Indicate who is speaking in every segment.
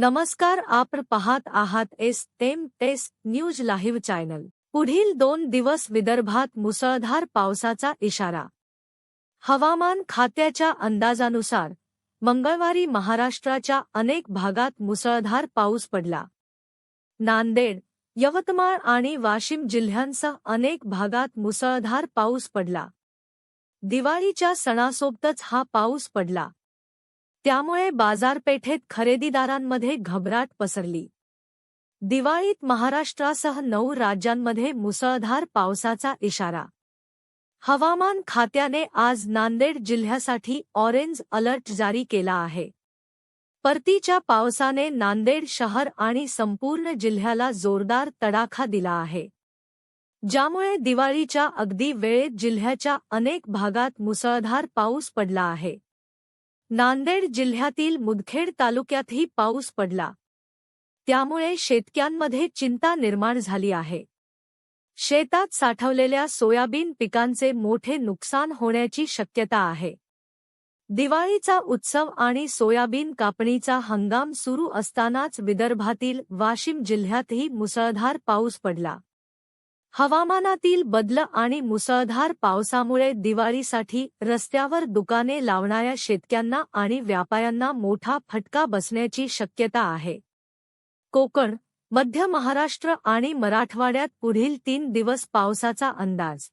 Speaker 1: नमस्कार आपण पाहत आहात एस तेम तेस न्यूज लाईव्ह चॅनल. पुढील दोन दिवस विदर्भात मुसळधार पावसाचा इशारा. हवामान खात्याच्या अंदाजानुसार मंगळवारी महाराष्ट्राच्या अनेक भागात मुसळधार पाऊस पडला. नांदेड यवतमाळ आणि वाशिम जिल्ह्यांसह अनेक भागात मुसळधार पाऊस पडला. दिवाळीच्या सणासोबतच हा पाऊस पडला. त्यामुळे बाजारपेठेत खरेदीदारांमध्ये घबराट पसरली. दिवाळीत महाराष्ट्रासह नऊ राज्यांमध्ये मुसळधार पावसाचा इशारा. हवामान खात्याने आज नांदेड जिल्ह्यासाठी ऑरेंज अलर्ट जारी केला आहे. परतीच्या पावसाने नांदेड शहर आणि संपूर्ण जिल्ह्याला जोरदार तडाखा दिला आहे. ज्यामुळे दिवाळीच्या अगदी वेळेत जिल्ह्याच्या अनेक भागात मुसळधार पाऊस पडला आहे. नांदेड जिल्ह्यातील मुदखेड तालुक्यातही पाऊस पडला. त्यामुळे शेतक्यांमध्ये चिंता निर्माण झाली आहे. शेतात साठवलेल्या सोयाबीन पिकांचे मोठे नुकसान होण्याची शक्यता आहे. दिवाळीचा उत्सव आणि सोयाबीन कापणीचा हंगाम सुरू असतानाच विदर्भातील वाशिम जिल्ह्यातही मुसळधार पाऊस पडला. हवामानातील बदल आणि मुसळधार पावसामुळे दिवाळीसाठी रस्त्यावर दुकाने लावणाऱ्या शेतक्यांना आणि व्यापाऱ्यांना मोठा फटका बसण्याची शक्यता आहे. कोकण मध्य महाराष्ट्र आणि मराठवाड्यात पुढील तीन दिवस पावसाचा अंदाज.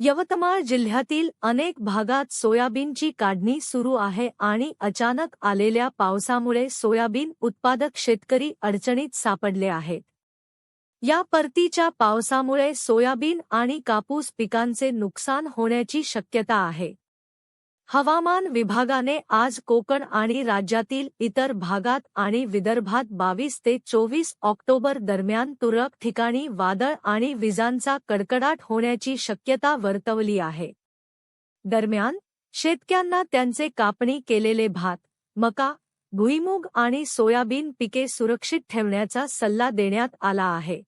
Speaker 1: यवतमाळ जिल्ह्यातील अनेक भागात सोयाबीनची काढणी सुरू आहे आणि अचानक आलेल्या पावसामुळे सोयाबीन उत्पादक शेतकरी अडचणीत सापडले आहेत. या परतीच्या पावसामुळे सोयाबीन आणि कापूस पिकांचे नुकसान होण्याची शक्यता आहे. हवामान विभागाने आज कोकण आणि राज्यातील इतर भागात आणि विदर्भात बावीस ते चोवीस ऑक्टोबर दरम्यान तुरळक ठिकाणी वादळ आणि विजांचा कडकडाट होण्याची शक्यता वर्तवली आहे. दरम्यान शेतक्यांना त्यांचे कापणी केलेले भात मका भुईमूग आणि सोयाबीन पिके सुरक्षित ठेवण्याचा सल्ला देण्यात आला आहे.